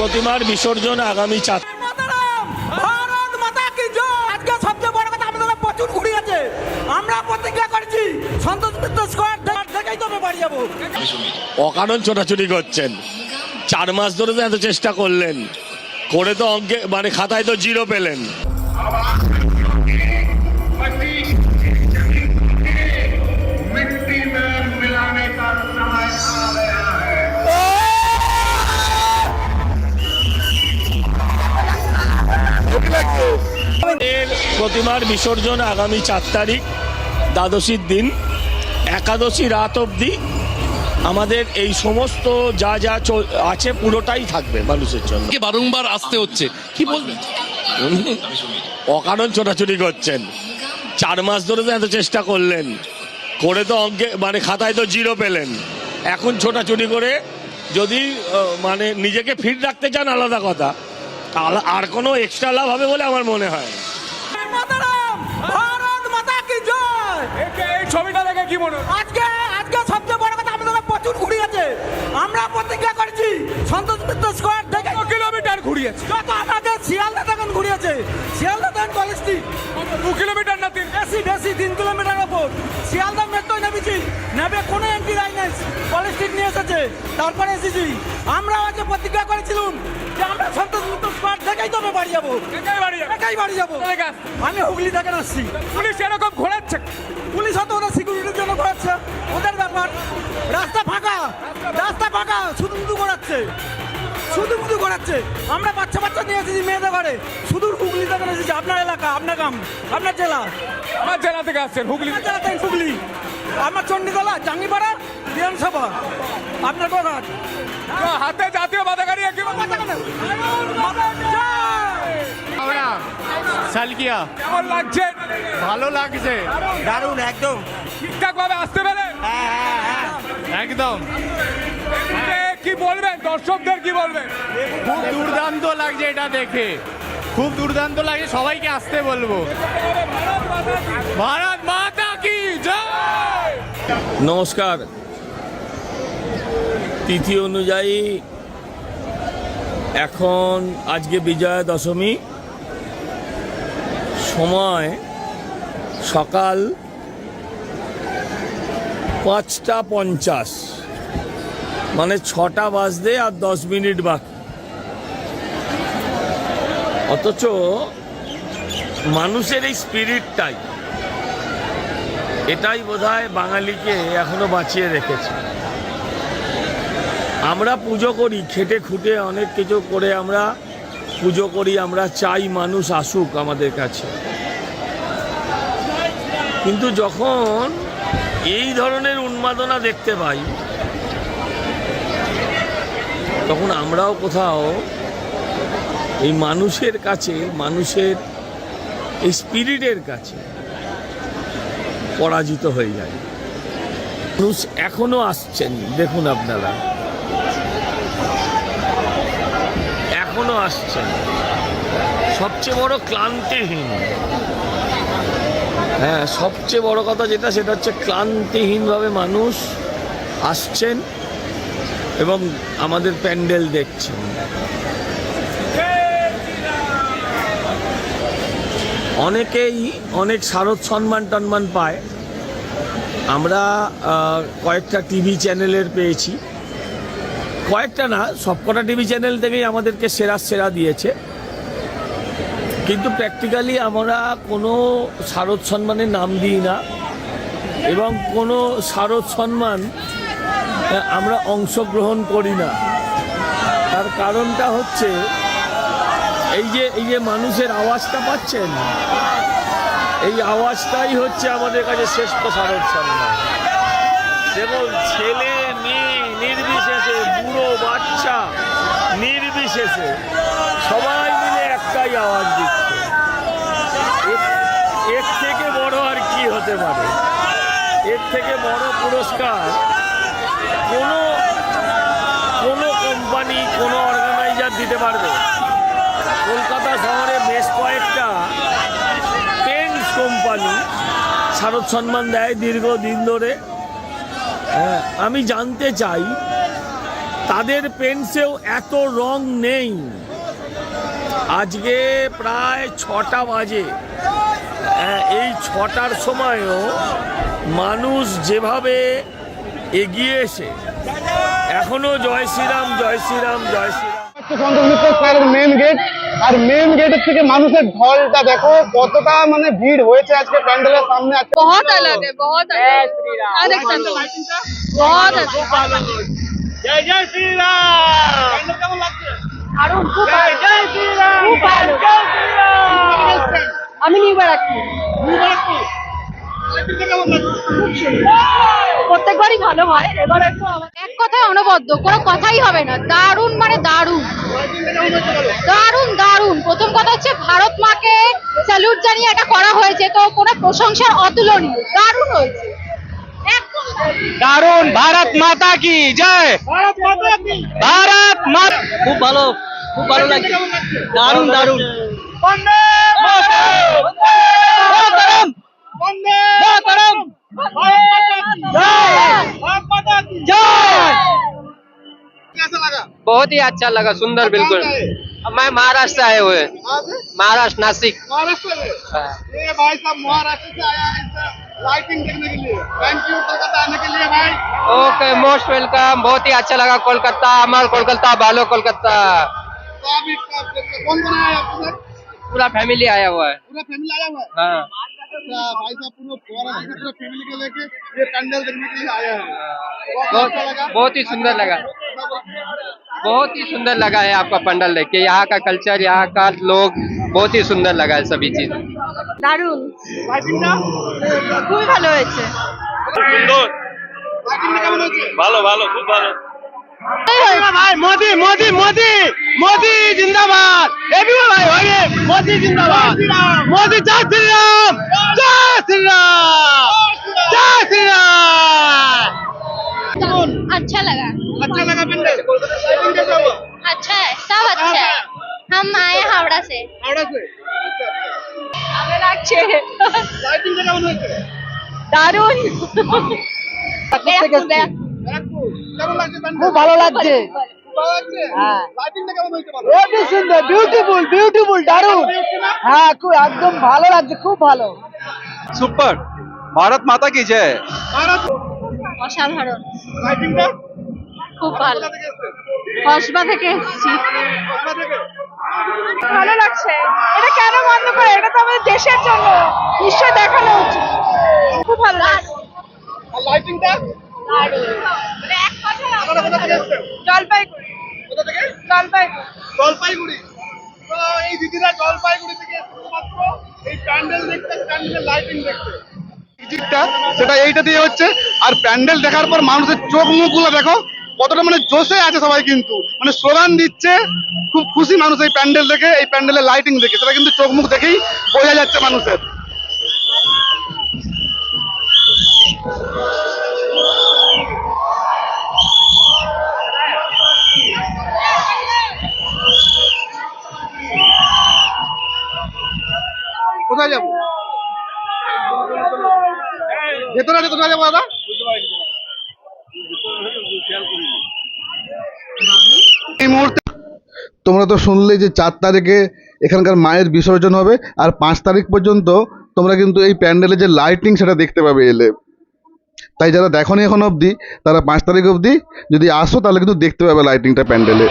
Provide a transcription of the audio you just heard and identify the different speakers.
Speaker 1: প্রতিমার বিসর্জন আগামী চার
Speaker 2: আমরা প্রতিজ্ঞা করছি সন্তোষ মিত্র স্কোয়ার থেকেই তবে বাড়ি যাব।
Speaker 1: অকারণ ছোটাছুটি করছেন। চার মাস ধরে তো এত চেষ্টা করলেন। করে তো অঙ্কে মানে খাতায় তো জিরো পেলেন। প্রতিমার বিসর্জন আগামী চার তারিখ দ্বাদশীর দিন। একাদশী রাত অবধি আমাদের এই সমস্ত যা যা আছে পুরোটাই থাকবে মানুষের জন্য।
Speaker 3: কে বারংবার আসতে হচ্ছে। কি বলবেন
Speaker 1: অকারণ ছোটাছুটি করছেন। চার মাস ধরে তো এত চেষ্টা করলেন। করে তো অঙ্কে মানে খাতায় তো জিরো পেলেন। এখন ছোটাছুটি করে যদি মানে নিজেকে ফিট রাখতে চান আলাদা কথা আর কোনো এক্সট্রা লাভ হবে বলে আমার মনে হয়।
Speaker 2: মাতারাম! ভারত মাতা কি জয়?
Speaker 4: এই ছবিটা দেখে কি মনে
Speaker 2: আজকে আজকে সবচেয়ে বড় কথা আমাদের প্রচুর ঘুরি আমরা প্রতিজ্ঞা করেছি সন্তোষ মিত্র স্কোয়ার থেকে
Speaker 4: কিলোমিটার ঘুরিয়েছে?
Speaker 2: যত আমাদের শিয়ালদা তখন ঘুরিয়েছে। শিয়ালদা তখন কলেজটি।
Speaker 4: দু কিলোমিটার না তিন?
Speaker 2: বেশি বেশি তিন কিলোমিটার ওপর। শিয়ালদা মেট্রোয় নেমেছি নেবে কোনো এন্ট্রি লাইন নেই। এসেছে তারপরে এসেছি আমরা আজকে প্রতিজ্ঞা করেছিলাম যে আমরা সন্তোষ মিত্র স্কোয়ার থেকেই তবে বাড়ি যাব।
Speaker 4: একাই বাড়ি যাবে।
Speaker 2: আমি হুগলি থেকে আসছি।
Speaker 4: পুলিশ এরকম ঘোরাচ্ছে।
Speaker 2: পুলিশ হয়তো ওরা সিকিউরিটির জন্য ঘোরাচ্ছে। ওদের ব্যাপার। রাস্তা ফাঁকা। রাস্তা ফাঁকা। শুধু শুধু ঘোরাচ্ছে। শুধু শুধু ঘোরাচ্ছে। আমরা বাচ্চা বাচ্চা নিয়ে এসেছি মেয়েদের ঘরে। শুধু হুগলি থেকে এসেছি আপনার এলাকা আপনার গ্রাম আপনার জেলা।
Speaker 4: আমার জেলা থেকে আসছেন হুগলি।
Speaker 2: জেলা থেকে হুগলি। আমার চণ্ডীতলা জাঙ্গিপাড়া বিধানসভা আপনার
Speaker 4: তো হাতে? জাতীয় পতাকা নিয়ে কি
Speaker 5: আমরা সালকিয়া।
Speaker 4: কেমন লাগছে?
Speaker 5: ভালো লাগছে।
Speaker 2: দারুণ একদম।
Speaker 4: ঠিকঠাক ভাবে আসতে পেরে
Speaker 5: একদম।
Speaker 4: কি বলবেন? দর্শকদের কি বলবেন?
Speaker 5: খুব দুর্দান্ত লাগছে এটা দেখে। খুব দুর্দান্ত লাগছে সবাইকে আসতে বলব। ভারত মাতা কি? জয়!
Speaker 1: নমস্কার। তিথি অনুযায়ী এখন আজকে বিজয়া দশমী। সময় সকাল পাঁচটা পঞ্চাশ। মানে ছটা বাজতে আর দশ মিনিট বাকি। অথচ মানুষের এই স্পিরিটটাই এটাই বোধহয় বাঙালিকে এখনও বাঁচিয়ে রেখেছে। আমরা পুজো করি, খেটে খুঁটে অনেক কিছু করে আমরা পুজো করি, আমরা চাই মানুষ আসুক আমাদের কাছে। কিন্তু যখন এই ধরনের উন্মাদনা দেখতে পাই, তখন আমরাও কোথাও এই মানুষের কাছে, মানুষের এই স্পিরিটের কাছে পরাজিত হয়ে যায় মানুষ এখনও আসছেন, দেখুন আপনারা এখনও আসছেন সবচেয়ে বড় ক্লান্তিহীন। হ্যাঁ সবচেয়ে বড় কথা যেটা, সেটা হচ্ছে ক্লান্তিহীনভাবে মানুষ আসছেন এবং আমাদের প্যান্ডেল দেখছেন। অনেকেই অনেক শারদ সম্মান টন্মান পায়। আমরা কয়েকটা টিভি চ্যানেলের পেয়েছি। কয়েকটা না, সবকটা টিভি চ্যানেল থেকেই আমাদেরকে সেরা সেরা দিয়েছে। কিন্তু প্র্যাকটিক্যালি আমরা কোনো শারদ সম্মানের নাম দিই না এবং কোনো শারদ সম্মান আমরা অংশগ্রহণ করি না। তার কারণটা হচ্ছে, এই যে এই যে মানুষের আওয়াজটা পাচ্ছেন, এই আওয়াজটাই হচ্ছে আমাদের কাছে শ্রেষ্ঠ শারদ সম্মান দেখুন, ছেলে নির্বিশেষে বুড়ো বাচ্চা নির্বিশেষে সবাই মিলে একটাই আওয়াজ দিচ্ছে। এর- থেকে বড় আর কি হতে পারে? এর থেকে বড় পুরস্কার কোনো কোনো কোম্পানি, কোনো অর্গানাইজার দিতে পারবে। কলকাতা শহরে বেশ কয়েকটা পেন্টস কোম্পানি শারদ সম্মান দেয় দীর্ঘদিন ধরে। আমি জানতে চাই, তাদের পেন্সেও এত রং নেই। আজকে প্রায় ছটা বাজে। এই ছটার সময়ও মানুষ যেভাবে এগিয়ে এসে এখনও জয় শ্রীরাম জয় শ্রীরাম জয় শ্রীরাম।
Speaker 6: মেন গেট আর মেন গেটের থেকে মানুষের ঢলটা দেখো কতটা মানে ভিড় হয়েছে আজকে প্যান্ডেলের সামনে আজকে
Speaker 7: बहुत अलग है बहुत अलग अलेक्जेंडर बहुत अच्छा দারুণ খুব ভালো খুব ভালো আমি নিউ বারাকপুর প্রত্যেকবারই ভালো হয় এবার একটু আমার- এক কথায় অনবদ্য কোনো কথাই হবে না দারুণ মানে দারুণ দারুণ স্যালুট জানিয়ে এটা করা হয়েছে তো কোনো প্রশংসার অতুলনীয় দারুণ হয়েছে একদম দারুণ।
Speaker 5: দারুণ ভারত মাতা কি জয় ভারত মাতা
Speaker 2: খুব ভালো খুব ভালো লাগছে দারুণ দারুণ
Speaker 8: बहुत ही अच्छा लगा सुंदर बिल्कुल मैं महाराष्ट्र आए हुए। महाराष्ट्र नासिक।
Speaker 6: महाराष्ट्र में? ये भाई साहब महाराष्ट्र से आया है लाइटिंग देखने के लिए। थैंक यू कोलकाता आने के लिए भाई।
Speaker 8: ओके मोस्ट वेलकम बहुत ही अच्छा लगा कोलकाता अमर कोलकाता बालो कोलकाता।
Speaker 6: तो कौन कौन आया है
Speaker 8: पूरा फैमिली आया हुआ है।
Speaker 6: पूरा फैमिली आया हुआ है?
Speaker 8: हाँ।
Speaker 6: भाई साहब पूरा महाराष्ट्र से पूरा फैमिली को लेके ये पैंडल देखने के लिए आया है बहुत
Speaker 8: बहुत
Speaker 6: अच्छा लगा
Speaker 8: बहुत ही सुंदर लगा बहुत ही सुंदर लगा है आपका पंडल देख के यहाँ का कल्चर यहाँ का लोग बहुत ही सुंदर लगा है सभी चीज
Speaker 7: দারুণ খুবই ভালো হয়েছে
Speaker 6: লাইটিংটা কেমন হয়েছে
Speaker 5: ভাই মোদি भाई मोदी मोदी मोदी मोदी जिंदाबाद। ये भी भाई होगी मोदी जिंदाबाद। मोदी जय श्री राम
Speaker 7: जय श्री
Speaker 6: राम जय श्री राम। अच्छा लगा।
Speaker 7: अच्छा लगा अच्छा है सब अच्छा है। हम आए हावड़ा से।
Speaker 6: हावड़ा से। अच्छे दारून
Speaker 2: খুব ভালো লাগছে। হ্যাঁ।
Speaker 6: লাইটিংটা কেমন হয়েছে বলো?
Speaker 2: হেবি সুন্দর বিউটিফুল বিউটিফুল দারুণ। হ্যাঁ খুব একদম ভালো লাগছে খুব ভালো।
Speaker 5: সুপার। ভারত মাতা কি জয়?
Speaker 7: অসাধারণ। খুব ভালো।
Speaker 6: কোথা থেকে এসেছে?
Speaker 7: কসবা থেকে এসেছি। ভালো লাগছে। এটা কেন বন্ধ করে? এটা তো আমাদের দেশের জন্য। নিশ্চয় দেখানো উচিত। খুব ভালো লাগছে।
Speaker 6: আর লাইটিংটা
Speaker 7: মানে
Speaker 6: আপনারা কোথা থেকে এসেছেন
Speaker 7: জলপাইগুড়ি।
Speaker 6: কোথা থেকে?
Speaker 7: জলপাইগুড়ি।
Speaker 6: জলপাইগুড়ি। তো এই দিদিরা জলপাইগুড়ি থেকে এসেছে এই প্যান্ডেল দেখতে প্যান্ডেলের লাইটিং দেখতে। টিকিটটা সেটা এইটা দিয়ে হচ্ছে। আর প্যান্ডেল দেখার পর মানুষের চোখ মুখগুলো দেখো কতটা মানে জোশে আছে সবাই কিন্তু। মানে স্লোগান দিচ্ছে খুব খুশি মানুষ এই প্যান্ডেল দেখে এই প্যান্ডেলের লাইটিং দেখে। সেটা কিন্তু চোখ মুখ দেখেই বোঝা যাচ্ছে মানুষের। কোথায় যাব। ভেতরে আছে কোথায় যাব, দাদা?
Speaker 9: তোমরা তো শুনলে যে চার তারিখে এখানকার মায়ের বিসর্জন হবে, আর পাঁচ তারিখ পর্যন্ত তোমরা কিন্তু এই প্যান্ডেলে যে লাইটিং সেটা দেখতে পাবে এলে। তাই যারা দেখনি এখন অবধি, তারা পাঁচ তারিখ অবধি যদি আসো তাহলে কিন্তু দেখতে পাবে লাইটিংটা প্যান্ডেলে।